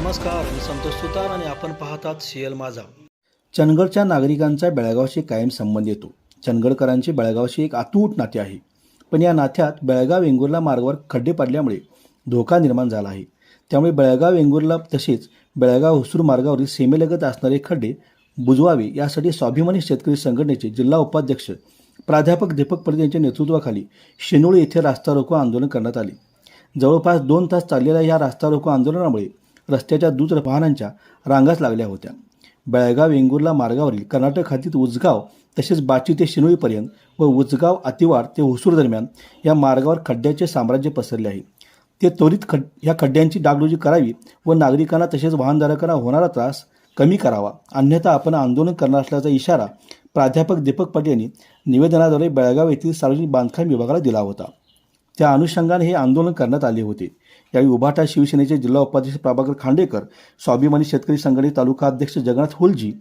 नमस्कार मी संतोष सुतार आणि आपण पाहतात सीएल माझा. चंदगडच्या नागरिकांचा बेळगावशी कायम संबंध येतो. चंदगडकरांचे बेळगावशी एक अतूट नाते आहे. पण या नात्यात बेळगाव वेंगुर्ला मार्गावर खड्डे पडल्यामुळे धोका निर्माण झाला आहे. त्यामुळे बेळगाव वेंगुर्ला तसेच बेळगाव हुसूर मार्गावरील सीमेलगत असणारे खड्डे बुजवावे यासाठी स्वाभिमानी शेतकरी संघटनेचे जिल्हा उपाध्यक्ष प्राध्यापक दीपक पटेल यांच्या नेतृत्वाखाली शेनोळी येथे रास्ता रोको आंदोलन करण्यात आले. जवळपास दोन तास चाललेल्या या रास्ता रोको आंदोलनामुळे रस्त्याच्या दूर वाहनांच्या रांगाच लागल्या होत्या. बेळगाव वेंगुर्ला मार्गावरील कर्नाटक खातीत उजगाव तसेच बाची ते शिनोळीपर्यंत व उजगाव अतिवार ते हुसूर दरम्यान या मार्गावर खड्ड्याचे साम्राज्य पसरले आहे. ते त्वरित खड ह्या खड्ड्यांची डागडुजी करावी व नागरिकांना तसेच वाहनधारकांना होणारा त्रास कमी करावा. अन्यथा आपण आंदोलन करणार असल्याचा इशारा प्राध्यापक दीपक पाटील यांनी निवेदनाद्वारे बेळगाव येथील सार्वजनिक बांधकाम विभागाला दिला होता. त्या अनुषंगाने हे आंदोलन करण्यात आले होते. यावेळी उभाटा शिवसेनेचे जिल्हा उपाध्यक्ष प्रभाकर खांडेकर स्वाभिमानी शेतकरी संघटने तालुका अध्यक्ष जगन्नाथ हुलजी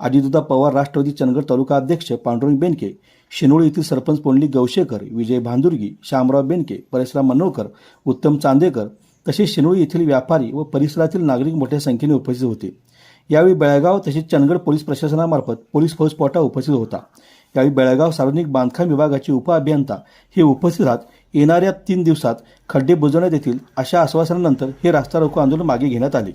अजितदा पवार राष्ट्रवादी चंदगड तालुका अध्यक्ष पांडुरंग बेनके शिनोळी येथील सरपंच पोंडली गवशेकर विजय भांदुर्गी श्यामराव बेनके परेशराम मनोळकर उत्तम चांदेकर तसेच शिनोळी येथील व्यापारी व परिसरातील नागरिक मोठ्या संख्येने उपस्थित होते. यावेळी बेळगाव तसेच चंदगड पोलीस प्रशासनामार्फत पोलीस फौजपोटा उपस्थित होता. यावेळी बेळगाव सार्वजनिक बांधकाम विभागाचे उपअभियंता हे उपस्थित राहत येणाऱ्या तीन दिवसात खड्डे बुजवण्यात येतील अशा आश्वासनानंतर हे रास्ता रोको आंदोलन मागे घेण्यात आले.